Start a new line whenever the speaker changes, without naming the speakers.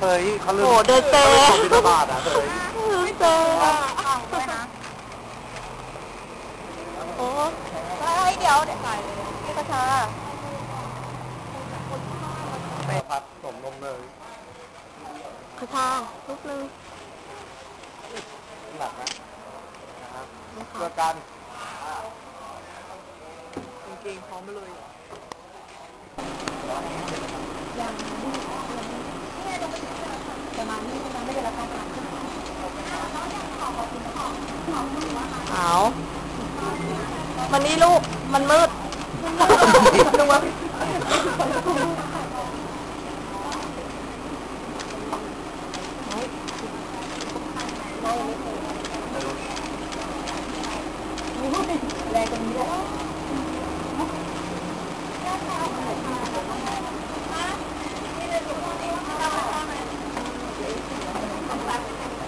เฮ้ยเขาลืม
โอ้เดินเซ
ขาลืมส่งบิณฑบาตอะเฮ้ย
เซโอ้เฮ้ยเดี๋ยวเดี๋ยวถ่ายเลยพี่ประชา
ไปพัดสมนมเลย
ประชาลุกเลย
หลักนะนะครับเพื่อกัน
จริงๆพร้อมเลย เอามันนี่ลูก มันมืดดูว่าค่ะบ๊ายบายเดี๋ยวตายกัน